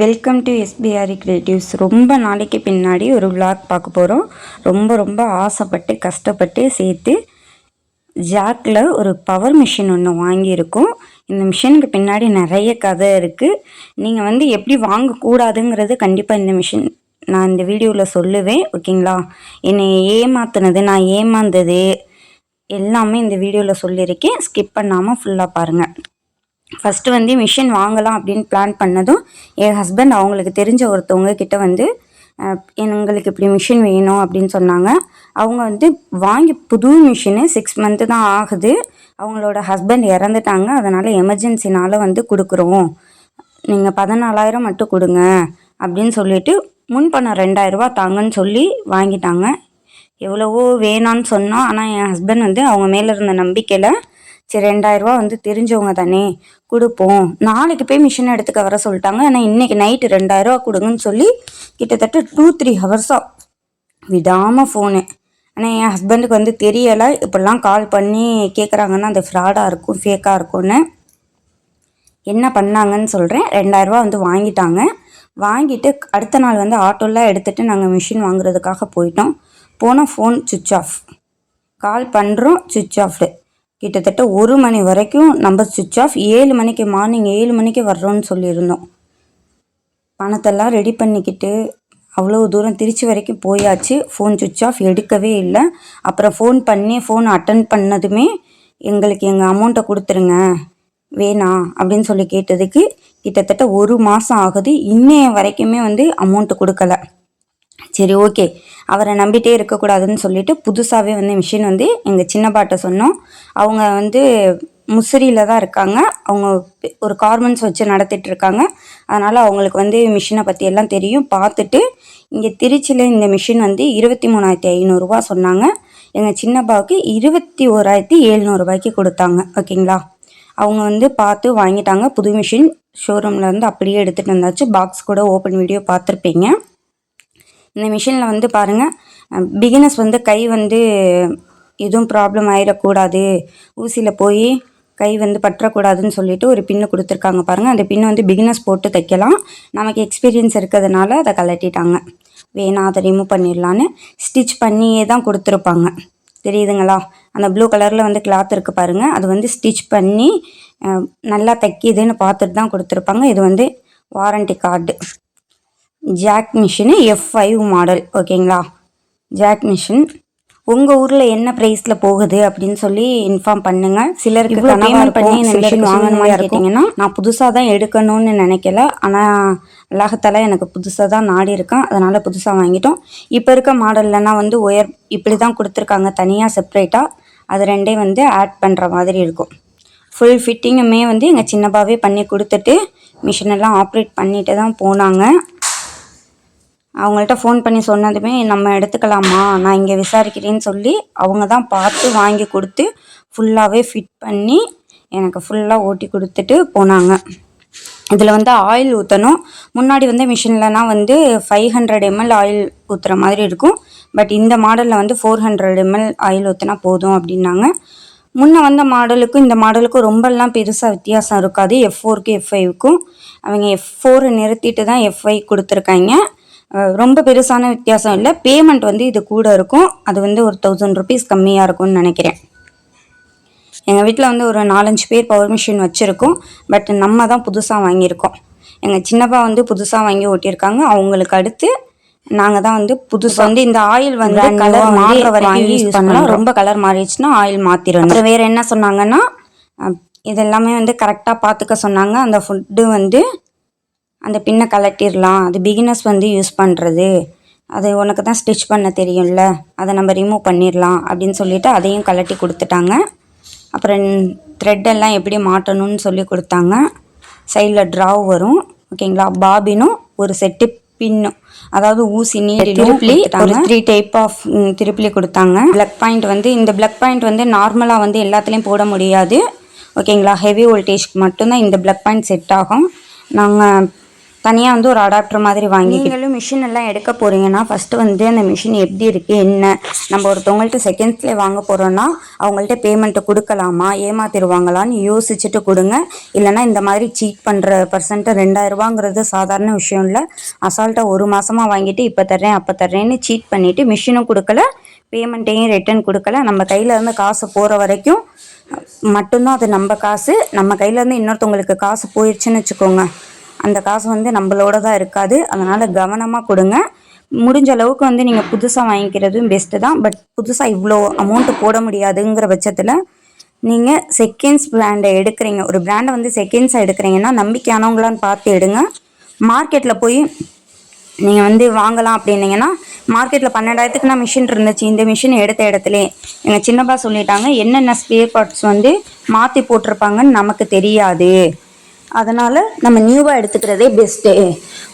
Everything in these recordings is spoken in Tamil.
வெல்கம் டு எஸ்பிஆரி கிரியேட்டிவ்ஸ் ரொம்ப நாளைக்கு பின்னாடி ஒரு விளாக் பார்க்க போகிறோம் ரொம்ப ரொம்ப ஆசைப்பட்டு கஷ்டப்பட்டு சேர்த்து ஜாக்கில் ஒரு பவர் மிஷின் ஒன்று வாங்கியிருக்கோம். இந்த மிஷினுக்கு பின்னாடி நிறைய கதை இருக்குது நீங்கள் வந்து எப்படி வாங்கக்கூடாதுங்கிறது கண்டிப்பாக இந்த மிஷின் நான் இந்த வீடியோவில் சொல்லுவேன். ஓகேங்களா? என்னை ஏமாத்துனது நான் ஏமாந்தது எல்லாமே இந்த வீடியோவில் சொல்லியிருக்கேன். ஸ்கிப் பண்ணாமல் ஃபுல்லாக பாருங்கள் ஃபஸ்ட்டு வந்து மிஷின் வாங்கலாம் அப்படின்னு பிளான் பண்ணதும் என் ஹஸ்பண்ட் அவங்களுக்கு தெரிஞ்ச ஒருத்தவங்க கிட்ட வந்து எங்களுக்கு இப்படி மிஷின் வேணும் அப்படின்னு சொன்னாங்க. அவங்க வந்து வாங்கி புது மிஷினு சிக்ஸ் மந்த்து தான் ஆகுது. அவங்களோட ஹஸ்பண்ட் இறந்துட்டாங்க. அதனால் எமர்ஜென்சினால் வந்து கொடுக்குறோம். நீங்கள் பதினாலாயிரம் மட்டும் கொடுங்க அப்படின்னு சொல்லிட்டு முன் பணம் ரெண்டாயிரரூபா தாங்கன்னு சொல்லி வாங்கிட்டாங்க. எவ்வளவோ வேணான்னு சொன்னோம் ஆனால் என் ஹஸ்பண்ட் வந்து அவங்க மேலே இருந்த நம்பிக்கையில் சரி ரெண்டாயிரரூவா வந்து தெரிஞ்சவங்க தானே. கொடுப்போம். நாளைக்கு போய் மிஷின் எடுத்துக்க வர சொல்லிட்டாங்க. ஆனால் இன்னைக்கு நைட்டு ரெண்டாயிரரூவா கொடுங்கன்னு சொல்லி கிட்டத்தட்ட டூ த்ரீ ஹவர்ஸாக விடாமல் ஃபோனு ஆனால் என் ஹஸ்பண்டுக்கு வந்து தெரியலை. இப்படிலாம் கால் பண்ணி கேட்குறாங்கன்னா அது ஃப்ராடாக இருக்கும் ஃபேக்காக இருக்கும்னு. என்ன பண்ணாங்கன்னு சொல்கிறேன் ரெண்டாயிரரூவா வந்து வாங்கிட்டாங்க. வாங்கிட்டு அடுத்த நாள் வந்து ஆட்டோலாம் எடுத்துகிட்டு நாங்கள் மிஷின் வாங்குறதுக்காக போயிட்டோம். போனால் ஃபோன் சுவிட்ச் ஆஃப் கால் பண்ணுறோம் சுவிட்ச் ஆஃப்டு கிட்டத்தட்ட ஒரு மணி வரைக்கும் நம்ம சுவிட்ச் ஆஃப் ஏழு மணிக்கு மார்னிங் ஏழு மணிக்கு வர்றோம்னு சொல்லியிருந்தோம். பணத்தெல்லாம் ரெடி பண்ணிக்கிட்டு அவ்வளோ தூரம் திருச்சி வரைக்கும் போயாச்சு. ஃபோன் சுவிட்ச் ஆஃப் எடுக்கவே இல்லை. அப்புறம் ஃபோன் பண்ணி ஃபோன் அட்டன் பண்ணதுமே எங்களுக்கு எங்கள் அமௌண்ட்டை கொடுத்துருங்க வேணாம் அப்படின்னு சொல்லி கேட்டதுக்கு கிட்டத்தட்ட ஒரு மாதம் ஆகுது. இன்னைய வரைக்குமே வந்து அமௌண்ட்டு கொடுக்கல. சரி ஓகே. அவரை நம்பிட்டே இருக்கக்கூடாதுன்னு சொல்லிட்டு புதுசாகவே வந்து மிஷின் வந்து எங்கள் சின்ன சொன்னோம். அவங்க வந்து முசிறியில் தான் இருக்காங்க. அவங்க ஒரு கார்மெண்ட்ஸ் வச்சு நடத்திட்டு இருக்காங்க அதனால் அவங்களுக்கு வந்து மிஷினை பற்றி எல்லாம் தெரியும். பார்த்துட்டு இங்கே திருச்சியில் இந்த மிஷின் வந்து இருபத்தி மூணாயிரத்தி ஐநூறுரூவா சொன்னாங்க. எங்கள் சின்னப்பாவுக்கு இருபத்தி ஓராயிரத்தி எழுநூறுபாய்க்கு கொடுத்தாங்க. ஓகேங்களா? அவங்க வந்து பார்த்து வாங்கிட்டாங்க. புது மிஷின் ஷோரூமில் வந்து அப்படியே எடுத்துகிட்டு வந்தாச்சு. பாக்ஸ் கூட ஓப்பன் வீடியோ பார்த்துருப்பீங்க. இந்த மிஷினில் வந்து பாருங்கள் பிகினஸ் வந்து கை வந்து எதுவும் ப்ராப்ளம் ஆயிடக்கூடாது. ஊசியில் போய் கை வந்து பற்றக்கூடாதுன்னு சொல்லிட்டு ஒரு பின்னு கொடுத்துருக்காங்க பாருங்கள் அந்த பின்னு வந்து பிகினஸ் போட்டு தைக்கலாம். நமக்கு எக்ஸ்பீரியன்ஸ் இருக்கிறதுனால அதை கலட்டிட்டாங்க வேணாம் அதை ரிமூவ் பண்ணிடலான்னு ஸ்டிச் பண்ணியே தான் கொடுத்துருப்பாங்க. தெரியுதுங்களா? அந்த ப்ளூ கலரில் வந்து கிளாத் இருக்குது பாருங்கள் அது வந்து ஸ்டிச் பண்ணி நல்லா தைக்கிதுன்னு பார்த்துட்டு தான் கொடுத்துருப்பாங்க. இது வந்து warranty card jack machine F five model ஓகேங்களா? ஜாக் மிஷின் உங்கள் ஊரில் என்ன ப்ரைஸில் போகுது அப்படின்னு சொல்லி இன்ஃபார்ம் பண்ணுங்க. சிலருக்கு பேமெண்ட் பண்ணி இந்த மிஷின் வாங்கணுமா கேட்டிங்கன்னா நான் புதுசாக தான் எடுக்கணும்னு நினைக்கல. ஆனால் உலகத்தால் எனக்கு புதுசாக தான் நாடி இருக்கேன் அதனால் புதுசாக வாங்கிட்டோம். இப்போ இருக்க மாடல்லனா வந்து ஒயர் இப்படி தான் கொடுத்துருக்காங்க தனியாக செப்ரேட்டாக அது ரெண்டையும் வந்து ஆட் பண்ணுற மாதிரி இருக்கும். ஃபுல் ஃபிட்டிங்குமே வந்து எங்கள் சின்னப்பாவே பண்ணி கொடுத்துட்டு மிஷினெல்லாம் ஆப்ரேட் பண்ணிட்டு தான் போனாங்க. அவங்கள்ட்ட ஃபோன் பண்ணி சொன்னதுமே நம்ம எடுத்துக்கலாமா நான் இங்கே விசாரிக்கிறேன்னு சொல்லி அவங்க தான் பார்த்து வாங்கி கொடுத்து ஃபுல்லாகவே ஃபிட் பண்ணி எனக்கு ஃபுல்லாக ஓட்டி கொடுத்துட்டு போனாங்க. இதில் வந்து ஆயில் ஊற்றணும் முன்னாடி வந்து மிஷின்லனா வந்து ஃபைவ் ஹண்ட்ரட் எம்எல் ஆயில் ஊற்றுற மாதிரி இருக்கும். பட் இந்த மாடலில் வந்து ஃபோர் ஹண்ட்ரட் எம்எல் ஆயில் ஊற்றினா போதும் அப்படின்னாங்க. முன்ன வந்த மாடலுக்கும் இந்த மாடலுக்கும் ரொம்பலாம் பெருசாக வித்தியாசம் இருக்காது. எஃப் ஃபோருக்கு எஃப் ஃபைவுக்கும் அவங்க எஃப் ஃபோரை நிறுத்திட்டு தான் எஃப் ஃபைவ் கொடுத்துருக்காங்க. ரொம்ப பெருசான வித்தியாசம் இல்லை. பேமெண்ட் வந்து இது கூட இருக்கும். அது வந்து ஒரு தௌசண்ட் ருபீஸ் கம்மியாக இருக்கும்னு நினைக்கிறேன். எங்கள் வீட்டில் வந்து ஒரு நாலஞ்சு பேர் பவர் மிஷின் வச்சுருக்கோம். பட் நம்ம தான் புதுசாக வாங்கியிருக்கோம். எங்கள் சின்னப்பா வந்து புதுசாக வாங்கி ஓட்டியிருக்காங்க. அவங்களுக்கு அடுத்து நாங்கள் தான் வந்து புதுசாக வந்து இந்த ஆயில் வந்து கலர் மாறுற வரைக்கும் யூஸ் பண்ணலாம். ரொம்ப கலர் மாறிடுச்சுன்னா ஆயில் மாற்றிடணும் அப்புறம் வேறு என்ன சொன்னாங்கன்னா இதெல்லாமே வந்து கரெக்டாக பார்த்துக்க சொன்னாங்க. அந்த ஃபுட்டு வந்து அந்த பின்னை கலட்டிடலாம். அது பிகினர்ஸ் வந்து யூஸ் பண்ணுறது அது உனக்கு தான் ஸ்டிச் பண்ண தெரியும்ல. அதை நம்ம ரிமூவ் பண்ணிடலாம் அப்படின்னு சொல்லிட்டு அதையும் கலட்டி கொடுத்துட்டாங்க. அப்புறம் எல்லாம் எப்படி மாட்டணும்னு சொல்லி கொடுத்தாங்க. சைடில் ட்ராவ் வரும். ஓகேங்களா? பாபினும் ஒரு செட்டு பின்னும். அதாவது ஊசி நீடி திருப்பிலி ஒரு த்ரீ டைப் ஆஃப் திருப்பிலி கொடுத்தாங்க. பிளக் பாயிண்ட் வந்து இந்த பிளக் பாயிண்ட் வந்து நார்மலாக வந்து எல்லாத்துலேயும் போட முடியாது. ஓகேங்களா? ஹெவி வோல்டேஜ்க்கு மட்டும்தான் இந்த பிளக் பாயிண்ட் செட் ஆகும். நாங்கள் தனியாக வந்து ஒரு அடாப்டர் மாதிரி வாங்கி நீங்களும் மிஷின் எல்லாம் எடுக்க போகிறீங்கன்னா ஃபஸ்ட்டு வந்து அந்த மிஷின் எப்படி இருக்குது என்ன? நம்ம ஒருத்தவங்கள்ட்ட செகண்ட்ஸ்லேயே வாங்க போகிறோன்னா அவங்கள்ட்ட பேமெண்ட்டு கொடுக்கலாமா? ஏமாத்திடுவாங்களான்னு யோசிச்சுட்டு கொடுங்க. இல்லைன்னா இந்த மாதிரி சீட் பண்ணுற பர்சன்ட்டு ரெண்டாயிரரூபாங்கிறது சாதாரண விஷயம் இல்லை. அசால்ட்டாக ஒரு மாதமாக வாங்கிட்டு இப்போ தர்றேன் அப்போ தர்றேன்னு சீட் பண்ணிவிட்டு மிஷினும் கொடுக்கல பேமெண்ட்டையும் ரிட்டர்ன் கொடுக்கல. நம்ம கையிலேருந்து காசு போகிற வரைக்கும் மட்டும்தான் அது நம்ம காசு. நம்ம கையிலேருந்து இன்னொருத்தவங்களுக்கு காசு போயிடுச்சுன்னு வச்சுக்கோங்க. அந்த காசு வந்து நம்மளோட தான் இருக்காது. அதனால் கவனமாக கொடுங்க. முடிஞ்ச அளவுக்கு வந்து நீங்கள் புதுசாக வாங்கிக்கிறதும் பெஸ்ட்டு தான். பட் புதுசாக இவ்வளோ அமௌண்ட்டு போட முடியாதுங்கிற பட்சத்தில் நீங்கள் செகண்ட்ஸ் பிராண்டை எடுக்கிறீங்க. ஒரு பிராண்டை வந்து செகண்ட்ஸாக எடுக்கிறீங்கன்னா நம்பிக்கையானவங்களான்னு பார்த்து எடுங்க. மார்க்கெட்டில் போய் நீங்கள் வந்து வாங்கலாம் அப்படின்னீங்கன்னா மார்க்கெட்டில் பன்னெண்டாயிரத்துக்கு நான் மிஷின் இருந்துச்சு? இந்த மிஷின் எடுத்த இடத்துலே. எங்கள் சின்னப்பா சொல்லிட்டாங்க என்னென்ன ஸ்பேர் பார்ட்ஸ் வந்து மாற்றி போட்டிருப்பாங்கன்னு நமக்கு தெரியாது. அதனால் நம்ம நியூவாக எடுத்துக்கிறதே பெஸ்ட்டு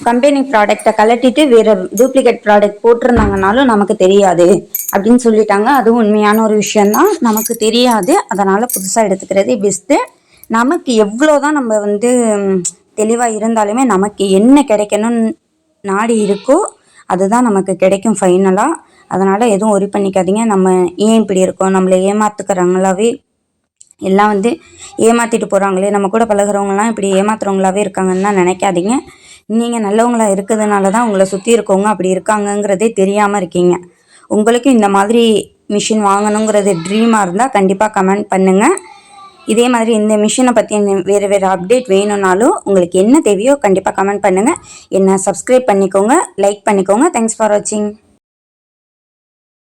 கம்பெனி ப்ராடக்டை கலட்டிட்டு வேறு டூப்ளிகேட் ப்ராடக்ட் போட்டிருந்தாங்கனாலும் நமக்கு தெரியாது அப்படின்னு சொல்லிட்டாங்க. அதுவும் உண்மையான ஒரு விஷயந்தான் நமக்கு தெரியாது. அதனால் புதுசாக எடுத்துக்கிறதே பெஸ்ட்டு நமக்கு எவ்வளோ தான் நம்ம வந்து தெளிவாக இருந்தாலுமே நமக்கு என்ன கிடைக்கணும்னு நாடி இருக்கோ அதுதான் நமக்கு கிடைக்கும் ஃபைனலாக அதனால் எதுவும் ஒரி பண்ணிக்காதீங்க. நம்ம ஏன் இப்படி இருக்கோம்? நம்மளை ஏமாத்துக்கிறாங்களாவே எல்லாம் வந்து ஏமாற்றிட்டு போகிறாங்களே நம்ம கூட பழகிறவங்களாம் இப்படி ஏமாத்துறவங்களாவே இருக்காங்கன்னு தான் நினைக்காதீங்க. நீங்கள் நல்லவங்களா இருக்கிறதுனால தான் உங்களை சுற்றி இருக்கவங்க அப்படி இருக்காங்கங்கிறதே தெரியாமல் இருக்கீங்க. உங்களுக்கும் இந்த மாதிரி மிஷின் வாங்கணுங்கிறது ட்ரீமாக இருந்தால் கண்டிப்பாக கமெண்ட் பண்ணுங்கள் இதே மாதிரி இந்த மிஷினை பற்றி வேறு வேறு அப்டேட் வேணும்னாலும் உங்களுக்கு என்ன தேவையோ கண்டிப்பாக கமெண்ட் பண்ணுங்கள் என்ன சப்ஸ்கிரைப் பண்ணிக்கோங்க லைக் பண்ணிக்கோங்க. தேங்க்ஸ் ஃபார் வாட்சிங்